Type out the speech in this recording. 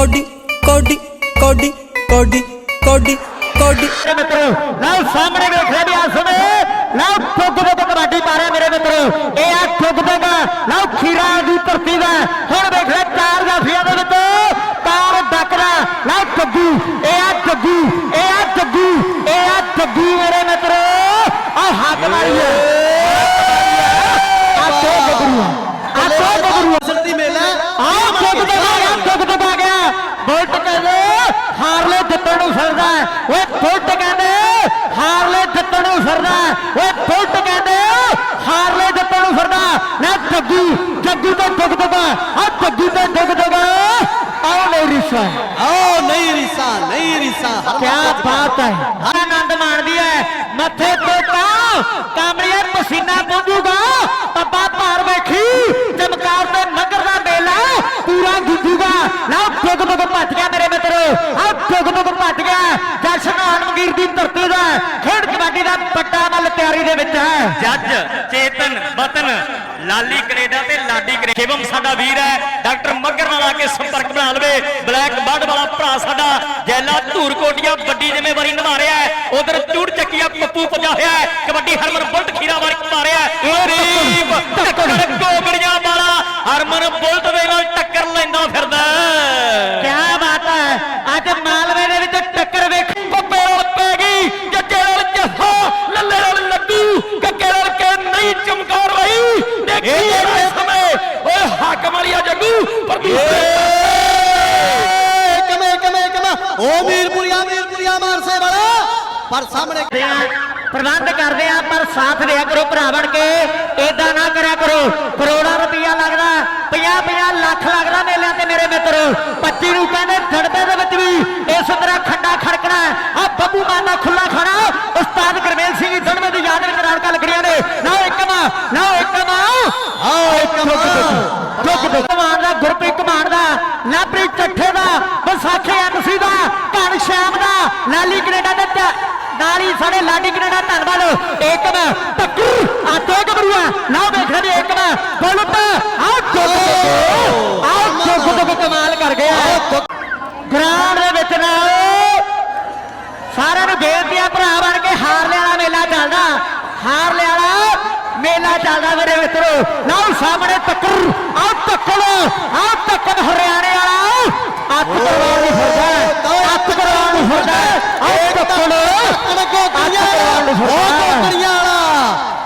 Cody ਕੋਡੀ ਕੋਡੀ ਕੋਡੀ ਕੋਡੀ ਕੋਡੀ ਮੇਰੇ ਮਿੱਤਰੋ ਲਓ ਸਾਹਮਣੇ ਵੇਖ ਰਹੇ ਵੀ ਆ ਸਮੇਂ ਲਓ ਠੁੱਕ ਠੁੱਕ ਕਬੱਡੀ ਪਾ ਰਿਹਾ ਮੇਰੇ ਮਿੱਤਰੋ ਇਹ ਆ ਠੁੱਕ ਠੁੱਕ ਲਓ ਖੀਰਾ ਦੀ ਧਰਤੀ ਦਾ ਹੁਣ ਵੇਖ ਲੈ ਚਾਰ ਜਾਫੀਆਂ ਦੇ ਵਿੱਚ ਤਾਰ ਡੱਕਦਾ ਲਓ ਜੱਗੂ ਇਹ ਆ ਜੱਗੂ ਇਹ ਆ ਜੱਗੂ ਇਹ ਆ ਜੱਗੂ ਮੇਰੇ ਮਿੱਤਰੋ ਆ ਹੱਥ ਮਾਰੀ ਹੈ ਆ ਦੋ ਗੱਭਰੂ ਆ ਦੋ ਗੱਭਰੂ ਸਰਦੀ ਮੇਲਾ ਆ ਠੁੱਕ ਠੁੱਕ ਆ ਗਿਆ ਠੁੱਕ ਠੁੱਕ ਆ ਗਿਆ ਬੁਲਟ ਕਹਿੰਦੇ ਹਾਰਲੇ ਜਿੱਤਣ ਨੂੰ ਫਿਰਦਾ। ਓਏ ਬੁਲਟ ਕਹਿੰਦੇ ਹਾਰਲੇ ਜਿੱਤਣ ਨੂੰ ਫਿਰਦਾ। ਓਏ ਬੁਲਟ ਕਹਿੰਦੇ ਹਾਰਲੇ ਜਿੱਤਣ ਨੂੰ ਫਿਰਦਾ ਨਾ ਜੱਗੂ ਜੱਗੂ ਤੇ ਠੁੱਕ ਠੁੱਕ ਆ ਜੱਗੂ ਤੇ ਠੁੱਕ ਠੁੱਕ ਆਓ ਮੇਰੀ ਰਿਸ਼ਾ ਆਓ ਨਹੀਂ ਰੀਸਾ ਨਹੀਂ ਰੀਸਾ ਕਿਆ ਬਾਤ ਹੈ। ਆਨੰਦ ਮਾਣਦੀ ਹੈ। ਮੱਥੇ ਤੇ ਤਾਂ ਕਾਮੜੀਏ ਪਸੀਨਾ ਪਹੁੰਚੂਗਾ ਪੱਪਾ ਭਾਰ ਵੇਖੀ ਚਮਕਾਰ ਤੇ ਮਗਰ ਦਾ ਮੇਲਾ ਪੂਰਾ ਗੁੱਜੂਗਾ ਲਓ ਟੁਕ ਟੁਕ ਭੱਜ ਗਿਆ ਮੇਰੇ ਮਿੱਤਰੋ ਆ ਟੁਕ ਟੁਕ ਭੱਜ ਗਿਆ ਆਲਮਗੀਰ ਦੀ ਧਰਤੀ ਦਾ ਖੇਡ ਕਬੱਡੀ ਦਾ ਪੱਟਾ ਮੱਲ ਤਿਆਰੀ ਦੇ ਵਿੱਚ ਹੈ। ਜੱਜ ਚੇਤਨ ਬਤਨ ਲਾਲੀ ਕੈਨੇਡਾ ਤੇ ਲਾਡੀ ਕੈਨੇਡਾ। ਸ਼ਿਵਮ ਸਾਡਾ ਵੀਰ ਹੈ ਡਾਕਟਰ ਮੱਗਰ ਨਾਲ ਆ ਕੇ ਸੰਪਰਕ ਬਣਾ ਲਵੇ। ਬਲੈਕ ਬਰਡ ਵਾਲਾ ਭਰਾ ਸਾਡਾ ਜੈਲਾ ਧੂਰ ਕੋਟੀਆ ਵੱਡੀ ਜ਼ਿੰਮੇਵਾਰੀ ਨਿਭਾ ਰਿਹਾ ਹੈ। ਉਧਰ ਚੂੜ ਚੱਕੀਆ ਪੱਪੂ ਪਜਾ ਹੋਇਆ ਹੈ ਕਬੱਡੀ ਹਰਮਨ ਬੁਲਟ ਖੀਰਾ ਵਾਰ ਪਾ ਰਿਹਾ ਹੈ ਇਹ ਰੀਪ ਟੱਕਰ ਕੋਗੜੀਆਂ ਵਾਲਾ ਹਰਮਨ ਬੁਲਟ ਦੇ ਨਾਲ ਟੱਕਰ ਲੈਂਦਾ ਫਿਰਦਾ ਹੈ। ਕਿਆ ਬਾਤ ਹੈ ਅੱਜ ਮਾਲਵੇ ਦੇ ਵਿੱਚ ਟੱਕਰ ਵੇਖ ਪੱਪੇ ਨਾਲ ਪੈ ਗਈ ਜੱਜੇ ਨਾਲ ਜੱਫਾ ਲੱਲੇ ਨਾਲ ਲੱਡੂ ਕੱਕੇ ਨਾਲ ਕੇ ਨਹੀਂ ਚਮਕਾਰ ਰਹੀ ਦੇਖੀ ਇਸ ਸਮੇਂ ਓਏ ਹੱਕ ਮਾਰਿਆ ਜੱਗੂ ਪਰ ਦੂਸਰੇ ਕਮੇ ਕਮੇ ਕਮਾ ਓ ਮੀਰਪੁਰੀਆ ਮੀਰਪੁਰੀਆ ਮਾਰਸੇ ਵਾਲਾ। ਪਰ ਸਾਹਮਣੇ ਪ੍ਰਬੰਧ ਕਰਦੇ ਆ ਪਰ ਸਾਥ ਦਿਆ ਕਰੋ ਭਰਾ ਬਣ ਕੇ। ਏਦਾਂ ਨਾ ਕਰਿਆ ਕਰੋ। ਕਰੋੜਾਂ ਰੁਪਈਆ ਲੱਗਦਾ 50 50 ਲੱਖ ਲੱਗਦਾ ਮੇਲਿਆਂ ਤੇ ਮੇਰੇ ਮਿੱਤਰ। 25 ਨੂੰ ਕਹਿੰਦੇ ਜੜਬੇ ਦੇ ਵਿੱਚ ਵੀ ਇਸ ਤਰ੍ਹਾਂ ਖੱਡਾ ਖੜਕਣਾ ਆ ਬੱਬੂ ਮਾਨ ਖੁੱਲਾ ਖਾਣਾ। ਉਸਤਾਦ ਗੁਰਮੇਲ ਸਿੰਘ ਜੀ ਜੜਬੇ ਦੀ ਯਾਦ ਵਿੱਚ ਰੌਣਕਾਂ ਲੱਗਣੀਆਂ ਨੇ। ਨਾ ਇੱਕਮਾ ਨਾ ਇੱਕਮਾ ਆਓ ਕਮਾ ਟੁੱਕ ਟੁੱਕ ਕਮਾਨ ਦਾ ਗੁਰਪ੍ਰੀਤ ਲਾਪਰੀ ਚੱਠੇ ਦਾ ਵਿਸਾਖੀ ਐਮਸੀ ਦਾ ਘਣ ਸ਼ਾਮ ਦਾ ਲਾਲੀ ਕੈਨੇਡਾ ਦਾ ਨਾਲ ਹੀ ਸਾਡੇ ਲਾਡੀ ਕੈਨੇਡਾ ਧੰਨਵਾਦ। ਏਕਮ ਟੱਕੂ ਆ ਦੋ ਗਬਰੂਆ ਨਾ ਵੇਖਦੇ ਨੇ ਏਕਮ ਬੁਲਟ ਆ ਟੁੱਕ ਆ ਟੁੱਕ ਟੁੱਕ ਕਮਾਲ ਕਰ ਗਿਆ। ਗਰਾਊਂਡ ਦੇ ਵਿੱਚ ਨਾ ਸਾਰਿਆਂ ਨੂੰ ਬੇਨਤੀ ਆ ਭਰਾ ਬਣ ਕੇ ਹਾਰਲੇ ਵਾਲਾ ਮੇਲਾ ਚੱਲਦਾ। ਹਾਰਲੇ ਵਾਲਾ ਮੇਲਾ ਚੱਲਦਾ ਮੇਰੇ ਮਿੱਤਰੋ। ਲਓ ਸਾਹਮਣੇ ਟੱਕਰ ਆ ਟੱਕਰ ਆ ਟੱਕਰ ਹਰਿਆਣੇ ਵਾਲਾ ਅੱਤ ਕਰਵਾਉਣ ਨੂੰ ਫਿਰਦਾ ਅੱਤ ਕਰਵਾਉਣ ਨੂੰ ਫਿਰਦਾ ਆ ਟੱਕਰ ਗੋਕਲੀਆਂ ਵਾਲਾ ਗੋਕਲੀਆਂ